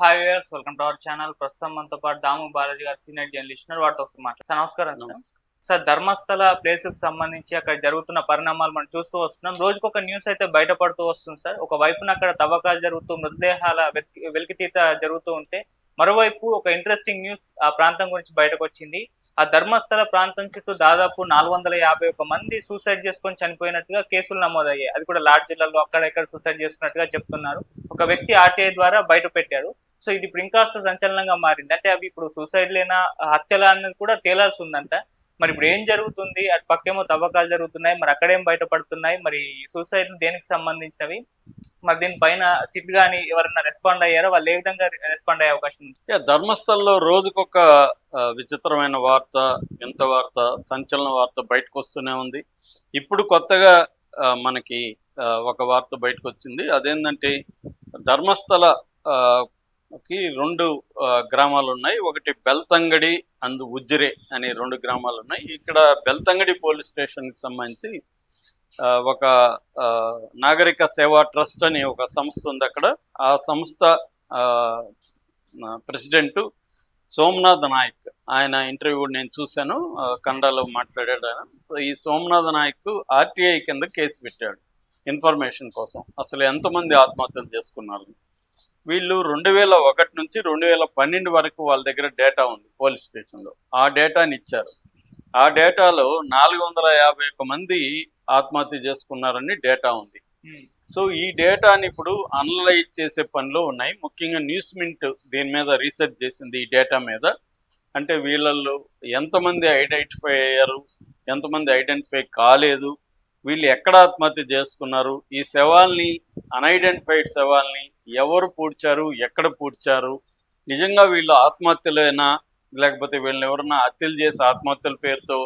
Hi viewers welcome to our channel ప్రస్తుతం మనతో పాటు దాము బాలాజీ గారు సీనియర్ జర్నలిస్ట్ వాటితో ఒకసారి మాట్లాడు సార్ నమస్కారం సార్. సార్ ధర్మస్థల ప్లేస్కి సంబంధించి అక్కడ జరుగుతున్న పరిణామాలు మనం చూస్తూ వస్తున్నాం. రోజుకు ఒక న్యూస్ అయితే బయటపడుతూ వస్తుంది సార్. ఒక వైపున అక్కడ తవ్వకాలు జరుగుతూ మృతదేహాల వెలికితీత జరుగుతూ ఉంటే మరోవైపు ఒక ఇంట్రెస్టింగ్ న్యూస్ ఆ ప్రాంతం గురించి బయటకు వచ్చింది ఆ ధర్మస్థల ప్రాంతం చుట్టూ దాదాపు నాలుగు వందల యాభై ఒక మంది సూసైడ్ చేసుకొని చనిపోయినట్టుగా కేసులు నమోదయ్యాయి. అది కూడా లార్డ్ జిల్లాలో అక్కడ ఇక్కడ సూసైడ్ చేసుకున్నట్టుగా చెప్తున్నారు. ఒక వ్యక్తి ఆర్టీఐ ద్వారా బయట పెట్టాడు. సో ఇది ఇప్పుడు ఇంకాస్త సంచలనంగా మారింది. అంటే అవి ఇప్పుడు సూసైడ్ లేనా హత్యలా అన్నది కూడా తేలాల్సి ఉందంట. మరి ఇప్పుడు ఏం జరుగుతుంది? అటు పక్కేమో తవ్వకాలు జరుగుతున్నాయి. మరి అక్కడేం బయటపడుతున్నాయి? మరి సూసైడ్ దేనికి సంబంధించినవి? మరి దీనిపైన సిట్ గాని ఎవరైనా రెస్పాండ్ అయ్యారో? వాళ్ళు ఏ విధంగా రెస్పాండ్ అయ్యే అవకాశం ఉంది? ధర్మస్థలంలో రోజుకొక విచిత్రమైన వార్త ఎంత వార్త సంచలన వార్త బయటకు వస్తూనే ఉంది. ఇప్పుడు కొత్తగా మనకి ఒక వార్త బయటకు వచ్చింది అదేంటంటే ధర్మస్థల ఆ, కి రెండు ఆ, గ్రామాలు ఉన్నాయి ఒకటి బెల్తంగడి అందు ఉజ్జిరే అనే రెండు గ్రామాలు ఉన్నాయి ఇక్కడ బెల్తంగడి పోలీస్ స్టేషన్కి సంబంధించి ఆ, ఒక ఆ, నాగరిక సేవా ట్రస్ట్ అని ఒక సంస్థ ఉంది అక్కడ. ఆ సంస్థ ఆ, ప్రెసిడెంట్ సోమనాథ్ నాయక్. ఆయన ఇంటర్వ్యూ కూడా నేను చూశాను. కన్నడలో మాట్లాడాడు ఆయన. సో ఈ సోమనాథ్ నాయక్ ఆర్టీఐ కింద కేసు పెట్టాడు. ఇన్ఫర్మేషన్ కోసం. అసలు ఎంతమంది ఆత్మహత్యలు చేసుకున్నారు? వీళ్ళు రెండు వేల ఒకటి నుంచి రెండు వేల పన్నెండు వరకు వాళ్ళ దగ్గర డేటా ఉంది పోలీస్ స్టేషన్లో. ఆ డేటాని ఇచ్చారు. ఆ డేటాలో నాలుగు వందల యాభై ఒక్క మంది ఆత్మహత్య చేసుకున్నారని డేటా ఉంది. సో ఈ డేటాని ఇప్పుడు అనలైజ్ చేసే పనిలో ఉన్నాయి. ముఖ్యంగా న్యూస్ మింట్ దీని మీద రీసెర్చ్ చేసింది ఈ డేటా మీద. అంటే వీళ్ళల్లో ఎంతమంది ఐడెంటిఫై అయ్యారు? ఎంతమంది ఐడెంటిఫై కాలేదు? వీళ్ళు ఎక్కడ ఆత్మహత్య చేసుకున్నారు? ఈ శవాల్ని అన్ఐడెంటిఫైడ్ శవాల్ని ఎవరు పూడ్చారు? ఎక్కడ పూడ్చారు? నిజంగా వీళ్ళు ఆత్మహత్యలేనా? లేకపోతే వీళ్ళని ఎవరన్నా హత్యలు చేసి ఆత్మహత్యల పేరుతో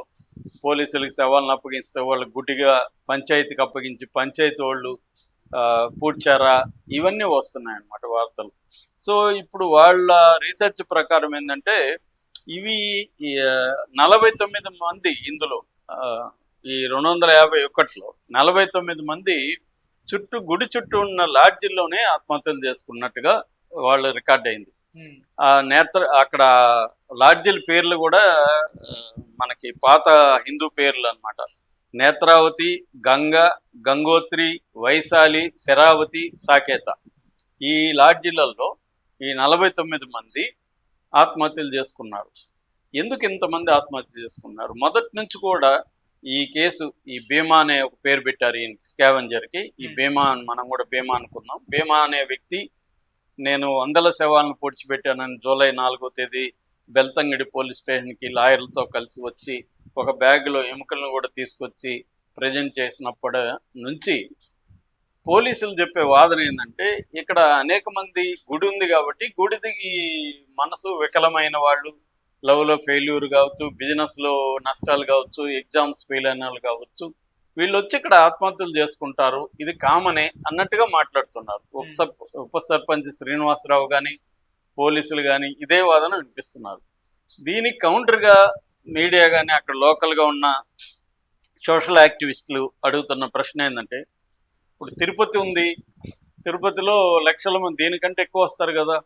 పోలీసులకు శవాలను అప్పగిస్తే వాళ్ళు గుడిగా పంచాయతీకి అప్పగించి పంచాయతీ వాళ్ళు ఆ, పూడ్చారా? ఇవన్నీ వస్తున్నాయి అన్నమాట వార్తలు. సో ఇప్పుడు వాళ్ళ రీసెర్చ్ ప్రకారం ఏంటంటే ఇవి నలభై తొమ్మిది మంది ఇందులో ఈ రెండు వందల యాభై ఒకటిలో నలభై తొమ్మిది మంది చుట్టూ గుడి చుట్టూ ఉన్న లాడ్జిల్లోనే ఆత్మహత్యలు చేసుకున్నట్టుగా వాళ్ళు రికార్డ్ అయింది. ఆ నేత్ర అక్కడ లాడ్జిల పేర్లు కూడా మనకి పాత హిందూ పేర్లు అన్నమాట నేత్రావతి గంగ గంగోత్రి వైశాలి శరావతి సాకేత. ఈ లాడ్జిలలో ఈ నలభై తొమ్మిది మంది ఆత్మహత్యలు చేసుకున్నారు. ఎందుకు ఇంతమంది ఆత్మహత్య చేసుకున్నారు? మొదటి నుంచి కూడా ఈ కేసు ఈ భీమా అనే ఒక పేరు పెట్టారు ఈ స్కావెంజర్కి ఈ భీమా అని మనం కూడా భీమా అనుకుందాం. భీమా అనే వ్యక్తి నేను వందల శవాలను పూడ్చిపెట్టానని జూలై నాలుగో తేదీ బెల్తంగడి పోలీస్ స్టేషన్కి లాయర్లతో కలిసి వచ్చి ఒక బ్యాగ్లో ఎముకలను కూడా తీసుకొచ్చి ప్రజెంట్ చేసినప్పటి నుంచి పోలీసులు చెప్పే వాదన ఏంటంటే ఇక్కడ అనేక మంది గుడి ఉంది కాబట్టి గుడిదికి మనసు వికలమైన వాళ్ళు లవ్లో ఫెయిల్యూర్ కావచ్చు బిజినెస్లో నష్టాలు కావచ్చు ఎగ్జామ్స్ ఫెయిల్ అయిన వాళ్ళు కావచ్చు వీళ్ళు వచ్చి ఇక్కడ ఆత్మహత్యలు చేసుకుంటారు. ఇది కామనే అన్నట్టుగా మాట్లాడుతున్నారు. ఉప సర్ప- ఉప సర్పంచ్ శ్రీనివాసరావు కానీ పోలీసులు కానీ ఇదే వాదన వినిపిస్తున్నారు. దీనికి కౌంటర్గా మీడియా కానీ అక్కడ లోకల్గా ఉన్న సోషల్ యాక్టివిస్టులు అడుగుతున్న ప్రశ్న ఏంటంటే ఇప్పుడు తిరుపతి ఉంది. తిరుపతిలో లక్షల మంది దీనికంటే ఎక్కువ వస్తారు కదా.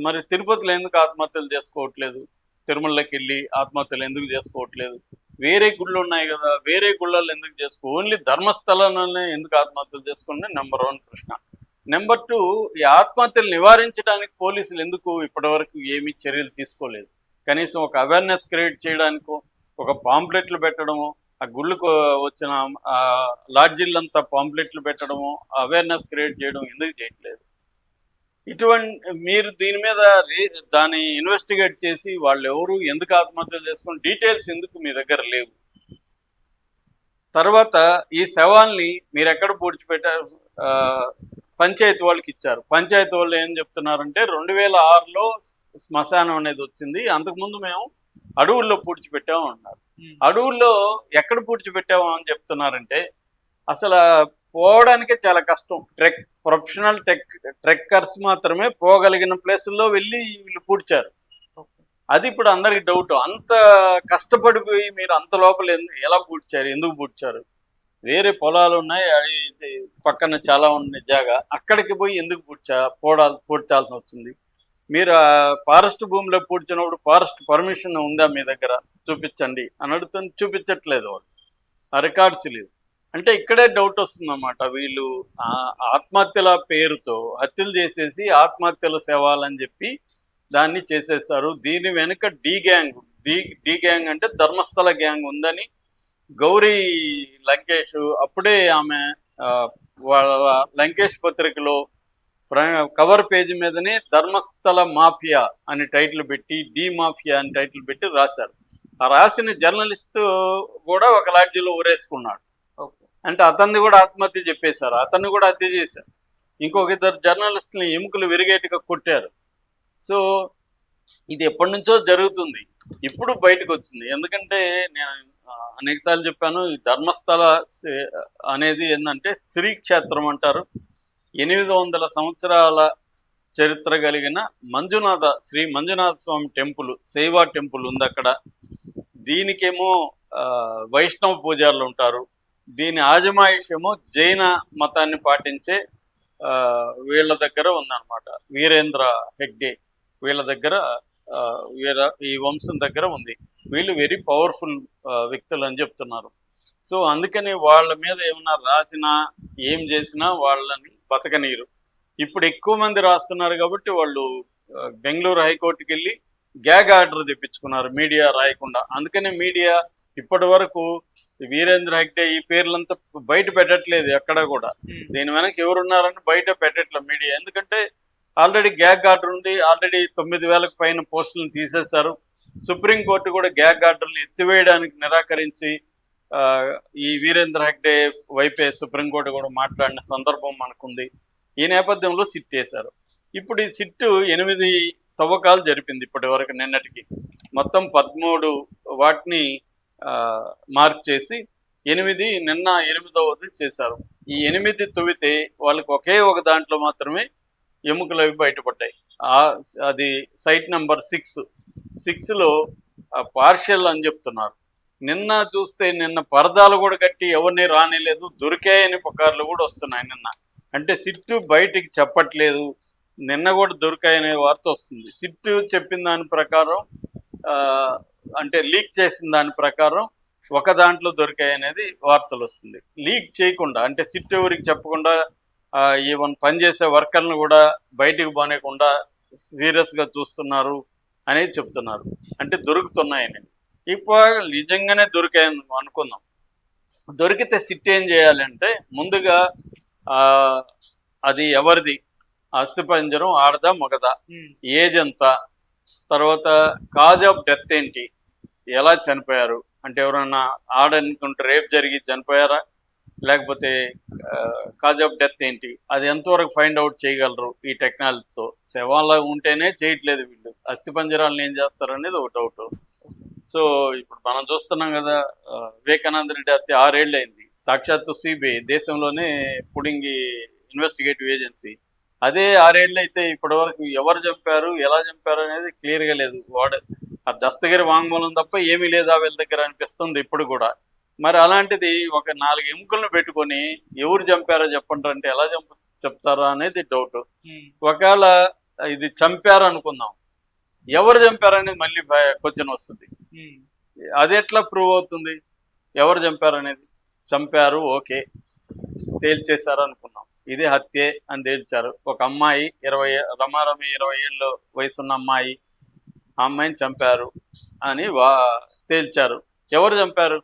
మరి తిరుపతిలో ఎందుకు ఆత్మహత్యలు చేసుకోవట్లేదు? తిరుమలకి వెళ్ళి ఆత్మహత్యలు ఎందుకు చేసుకోవట్లేదు? వేరే గుళ్ళు ఉన్నాయి కదా వేరే గుళ్ళల్లో ఎందుకు చేసుకో ఓన్లీ ధర్మస్థలంలోనే ఎందుకు ఆత్మహత్యలు చేసుకున్నాయి? నెంబర్ వన్ ప్రశ్న. నెంబర్ టూ ఈ ఆత్మహత్యలు నివారించడానికి పోలీసులు ఎందుకు ఇప్పటివరకు ఏమీ చర్యలు తీసుకోలేదు? కనీసం ఒక అవేర్నెస్ క్రియేట్ చేయడానికో ఒక పాంప్లెట్లు పెట్టడము ఆ గుళ్ళకు వచ్చిన ఆ, పాంప్లెట్లు పెట్టడము అవేర్నెస్ క్రియేట్ చేయడం ఎందుకు చేయట్లేదు? ఇటువంటి మీరు దీని మీద దాన్ని ఇన్వెస్టిగేట్ చేసి వాళ్ళు ఎవరు ఎందుకు ఆత్మహత్యలు చేసుకుని డీటెయిల్స్ ఎందుకు మీ దగ్గర లేవు? తర్వాత ఈ శవాల్ని మీరు ఎక్కడ పూడ్చిపెట్టారు పంచాయతీ వాళ్ళకి ఇచ్చారు. పంచాయతీ వాళ్ళు ఏం చెప్తున్నారంటే రెండు వేల ఆరులో శ్మశానం అనేది వచ్చింది. అంతకుముందు మేము అడవుల్లో పూడ్చిపెట్టాము అన్నారు అడవుల్లో ఎక్కడ పూడ్చిపెట్టాము అని చెప్తున్నారంటే అసలు పోవడానికే చాలా కష్టం. ట్రెక్ ప్రొఫెషనల్ టెక్ ట్రెక్కర్స్ మాత్రమే పోగలిగిన ప్లేసుల్లో వెళ్ళి వీళ్ళు పూడ్చారు. అది ఇప్పుడు అందరికి డౌట్. అంత కష్టపడిపోయి మీరు అంత లోపల ఎలా పూడ్చారు? ఎందుకు పూడ్చారు? వేరే పొలాలు ఉన్నాయి అవి పక్కన చాలా ఉన్నాయి జాగా. అక్కడికి పోయి ఎందుకు పూడ్చా పోడా పూడ్చాల్సి వచ్చింది? మీరు ఆ ఫారెస్ట్ భూమిలో పూడ్చినప్పుడు ఫారెస్ట్ పర్మిషన్ ఉందా మీ దగ్గర? చూపించండి. అని అడుగుతుంది చూపించట్లేదు వాళ్ళు. ఆ రికార్డ్స్ లేవు. అంటే ఇక్కడే డౌట్ వస్తుందన్నమాట. వీళ్ళు ఆ ఆత్మహత్యల పేరుతో హత్యలు చేసేసి ఆత్మహత్యల సేవాలని చెప్పి దాన్ని చేసేస్తారు. దీని వెనుక D gang D D gang అంటే ధర్మస్థల గ్యాంగ్ ఉందని గౌరీ లంకేష్ అప్పుడే ఆమె వాళ్ళ లంకేష్ పత్రికలో ఫ్ర- కవర్ పేజీ మీదనే ధర్మస్థల మాఫియా అని టైటిల్ పెట్టి డి మాఫియా అని టైటిల్ పెట్టి రాశారు. ఆ రాసిన జర్నలిస్ట్ కూడా ఒక లాడ్జీలో ఊరేసుకున్నాడు. అంటే అతన్ని కూడా ఆత్మహత్య చెప్పేశారు. అతన్ని కూడా హత్య చేశారు. ఇంకొక ఇద్దరు జర్నలిస్ట్ని ఎముకలు విరిగేట్టుగా కొట్టారు. సో ఇది ఎప్పటి నుంచో జరుగుతుంది. ఇప్పుడు బయటకు వచ్చింది. ఎందుకంటే నేను అనేకసార్లు చెప్పాను ఈ ధర్మస్థల సే- అనేది ఏంటంటే శ్రీ క్షేత్రం అంటారు. ఎనిమిది వందల సంవత్సరాల చరిత్ర కలిగిన మంజునాథ శ్రీ మంజునాథ స్వామి టెంపుల్ సేవా టెంపుల్ ఉంది అక్కడ. దీనికేమో ఆ, వైష్ణవ పూజారులు ఉంటారు. దీని ఆజమాయిష్యము జైన మతాన్ని పాటించే ఆ, వీళ్ళ దగ్గర ఉందన్నమాట. వీరేంద్ర హెగ్డే వీళ్ళ దగ్గర ఆ, వీర ఈ వంశం దగ్గర ఉంది. వీళ్ళు వెరీ పవర్ఫుల్ వ్యక్తులు అని చెప్తున్నారు. సో అందుకని వాళ్ళ మీద ఏమన్నా రాసినా ఏం చేసినా వాళ్ళని బతకనీరు ఇప్పుడు ఎక్కువ మంది రాస్తున్నారు కాబట్టి వాళ్ళు బెంగళూరు హైకోర్టుకి వెళ్ళి గ్యాగ్ ఆర్డర్ తెప్పించుకున్నారు. మీడియా రాయకుండా. అందుకనే మీడియా ఇప్పటి వరకు వీరేంద్ర హెగ్డే ఈ పేర్లంతా బయట పెట్టట్లేదు ఎక్కడ కూడా. దీని వెనక ఎవరున్నారని బయట పెట్టట్లేదు మీడియా. ఎందుకంటే ఆల్రెడీ గ్యాగ్ ఆర్డర్ ఉంది. ఆల్రెడీ తొమ్మిది వేలకు పైన పోస్టులను తీసేశారు. సుప్రీంకోర్టు కూడా గ్యాగ్ ఆర్డర్ని ఎత్తివేయడానికి నిరాకరించి ఈ వీరేంద్ర హెగ్డే వైపే సుప్రీంకోర్టు కూడా మాట్లాడిన సందర్భం మనకుంది. ఈ నేపథ్యంలో సిట్ వేశారు. ఇప్పుడు ఈ సిట్టు ఎనిమిది తవ్వకాలు జరిపింది ఇప్పటి వరకు నిన్నటికి. మొత్తం పదమూడు వాటిని మార్క్ చేసి ఎనిమిది నిన్న ఎనిమిదవది చేశారు. ఈ ఎనిమిది తవ్వితే వాళ్ళకి ఒకే ఒక దాంట్లో మాత్రమే ఎముకలు అవి బయటపడ్డాయి. ఆ అది సైట్ నెంబర్ సిక్స్. సిక్స్లో పార్షియల్ అని చెప్తున్నారు. నిన్న చూస్తే నిన్న పరదాలు కూడా కట్టి ఎవరిని రానిలేదు దొరికాయని పుకార్లు కూడా వస్తున్నాయి నిన్న. అంటే సిట్టు బయటికి చెప్పట్లేదు నిన్న కూడా దొరికాయనే వార్త వస్తుంది. సిట్టు చెప్పిన దాని ప్రకారం అంటే లీక్ చేసిన దాని ప్రకారం ఒక దాంట్లో దొరికాయి అనేది వార్తలు వస్తుంది. లీక్ చేయకుండా అంటే సిట్ ఎవరికి చెప్పకుండా ఈవెన్ పనిచేసే వర్కర్లను కూడా బయటికి పోనీయకుండా సీరియస్గా చూస్తున్నారు అనేది చెప్తున్నారు. అంటే దొరుకుతున్నాయని. ఇప్పుడు నిజంగానే దొరికాయని అనుకుందాం. దొరికితే సిట్ ఏం చేయాలంటే ముందుగా ఆ, అది ఎవరిది? అస్థిపంజరం ఆడదా మగదా. ఏజ్ ఎంత? తర్వాత కాజ్ ఆఫ్ డెత్ ఏంటి? ఎలా చనిపోయారు? అంటే ఎవరైనా ఆడనుకుంటే రేప్ జరిగి చనిపోయారా? లేకపోతే కాజ్ ఆఫ్ డెత్ ఏంటి? అది ఎంతవరకు ఫైండ్ అవుట్ చేయగలరు ఈ టెక్నాలజీతో? శవాల ఉంటేనే చేయట్లేదు వీళ్ళు. అస్థిపంజరాలను ఏం చేస్తారు అనేది ఒక డౌట్. సో ఇప్పుడు మనం చూస్తున్నాం కదా వివేకానంద రెడ్డి హత్య ఆరేళ్ళు అయింది సాక్షాత్తు సిబిఐ దేశంలోనే పుడింగి ఇన్వెస్టిగేటివ్ ఏజెన్సీ. అదే ఆరేళ్ళు అయితే ఇప్పటి వరకు ఎవరు చంపారు ఎలా చంపారు అనేది క్లియర్గా లేదు. వాడు ఆ దస్తగిరి వాంగ్మూలం తప్ప ఏమీ లేదా వీళ్ళ దగ్గర అనిపిస్తుంది ఇప్పుడు కూడా. మరి అలాంటిది ఒక నాలుగు ఎముకలను పెట్టుకొని ఎవరు చంపారో చెప్పండి అంటే ఎలా చంప చెప్తారా అనేది డౌట్. ఒకవేళ ఇది చంపారు అనుకుందాం ఎవరు చంపారనేది మళ్ళీ క్వశ్చన్ వస్తుంది. అది ఎట్లా ప్రూవ్ అవుతుంది? ఎవరు చంపారనేది చంపారు ఓకే. తేల్చేశారు అనుకున్నాం ఇది హత్యే అని తేల్చారు. ఒక అమ్మాయి ఇరవై రమారమి ఇరవై ఏళ్ళు వయసున్న అమ్మాయి ఆ అమ్మాయిని చంపారు అని వా తేల్చారు. ఎవరు చంపారు?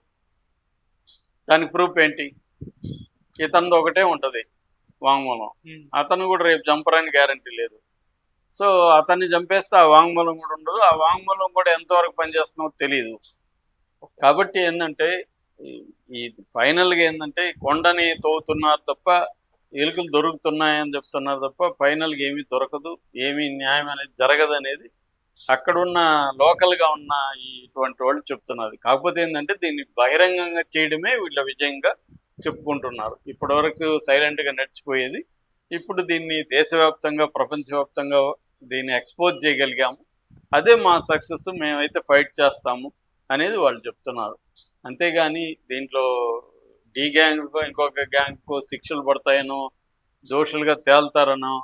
దానికి ప్రూఫ్ ఏంటి? ఇతనిది ఒకటే ఉంటుంది వాంగ్మూలం. అతను కూడా రేపు చంపరని గ్యారంటీ లేదు. సో అతన్ని చంపేస్తే ఆ వాంగ్మూలం కూడా ఉండదు. ఆ వాంగ్మూలం కూడా ఎంతవరకు పనిచేస్తుందో తెలియదు కాబట్టి ఏంటంటే ఈ- ఫైనల్గా ఏంటంటే కొండని తవ్వుతున్నారు తప్ప ఎలుకలు దొరుకుతున్నాయని చెప్తున్నారు తప్ప ఫైనల్గా ఏమీ దొరకదు ఏమీ న్యాయం అనేది జరగదు అనేది అక్కడున్న లోకల్గా ఉన్న ఈ ఇటువంటి వాళ్ళు చెప్తున్నారు. కాకపోతే ఏంటంటే దీన్ని బహిరంగంగా చేయడమే వీళ్ళ విజయంగా చెప్పుకుంటున్నారు. ఇప్పటివరకు సైలెంట్గా నడిచిపోయేది. ఇప్పుడు దీన్ని దేశవ్యాప్తంగా ప్రపంచవ్యాప్తంగా దీన్ని ఎక్స్పోజ్ చేయగలిగాము. అదే మా సక్సెస్ మేమైతే ఫైట్ చేస్తాము అనేది వాళ్ళు చెప్తున్నారు. అంతేగాని దీంట్లో డీ గ్యాంగ్ ఇంకొక గ్యాంగ్ శిక్షలు పడతాయనో దోషులుగా తేల్తారనో